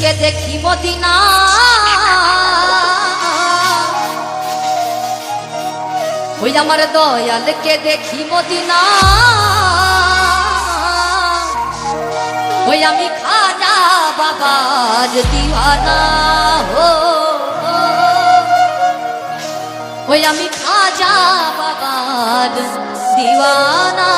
কে দেখি মদিনা। ওই আমার দয়ালকে দেখি মদিনা। ওই আমি খাজা বাবার দিওয়ানা হো। ওই আমি খাজা বাবার দিওয়ানা।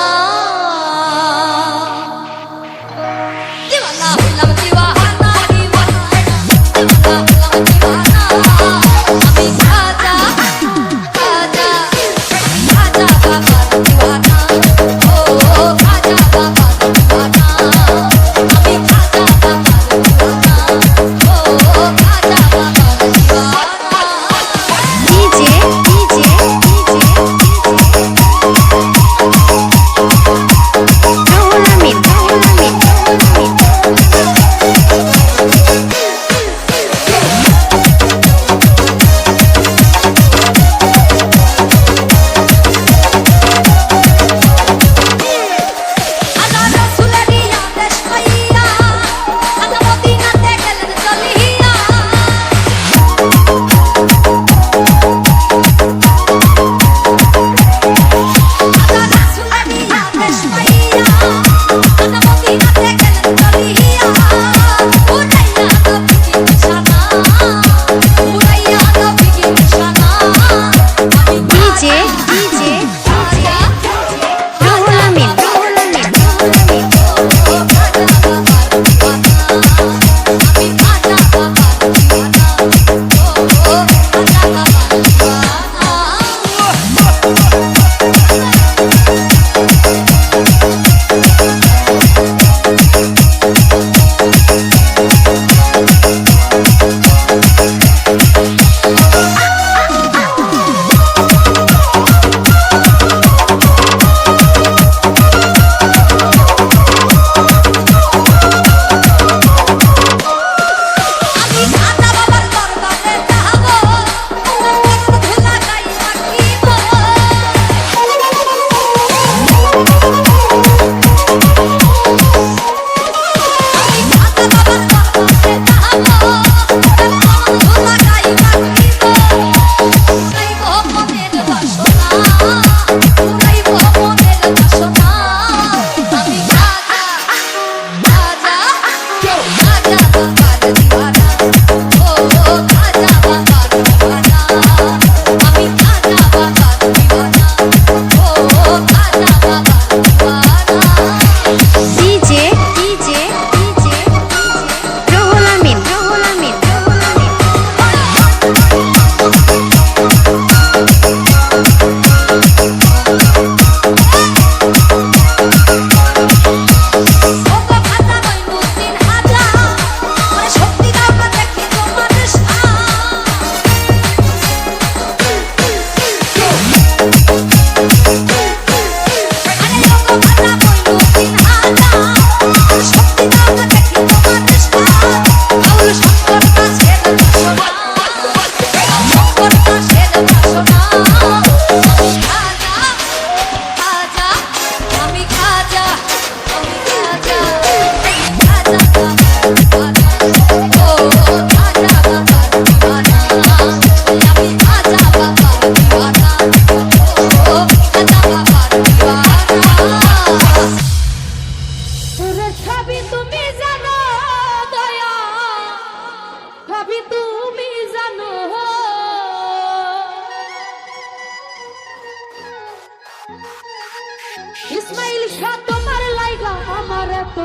ইসমাইল শাহ তোমার লাইগা আমার এত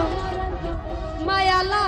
মায়ালা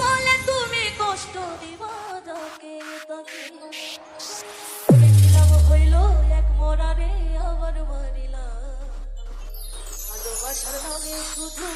বলে তুমি কষ্ট দিবা যাকে তাকে বলেছিলাম হইল এক মরারে আবার মারিলা ভালোবাসার নামে শুধু